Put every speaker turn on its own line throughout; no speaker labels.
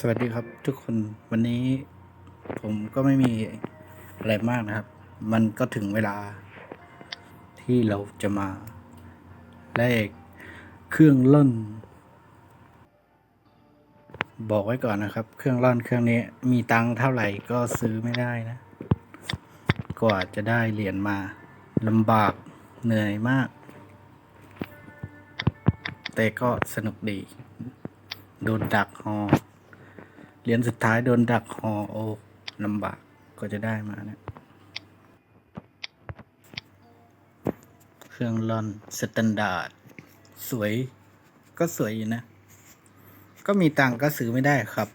สวัสดีครับทุกคนวันนี้ผมก็ไม่มีอะไรมากนะครับ มันก็ถึงเวลาที่เราจะมาแลกเครื่องล่อนบอกไว้ก่อนนะครับ เครื่องล่อนเครื่องนี้มีตังเท่าไหร่ก็ซื้อไม่ได้นะ กว่าจะได้เหรียญมาลำบากเหนื่อยมาก แต่ก็สนุกดี โดนดักหอ เหรียญสุดท้ายโดนดักหอโอลำบากก็จะได้มาเนี่ยเครื่องร่อนสแตนดาร์ดสวยก็สวยอยู่นะ ก็มีตังก็ซื้อไม่ได้ครับ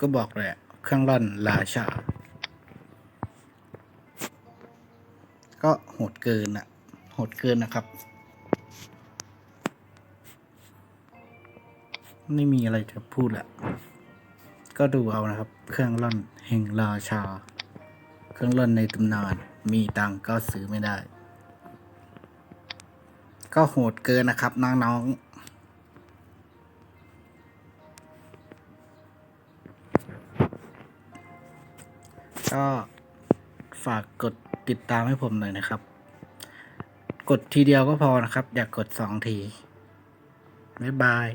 ก็บอกเลยอะเครื่องร่อนราชา ก็โหดเกินอะโหดเกินนะครับ ไม่มีอะไรจะพูดละ ก็ดูเอานะครับ เครื่องร่อนแห่งราชา เครื่องร่อนในตำนานมีตังก็ซื้อไม่ได้ ก็โหดเกินนะครับน้องๆก็ฝากกดติดตามให้ผมหน่อยนะครับ กดทีเดียวก็พอนะครับ อยากกดสองที บ๊ายบาย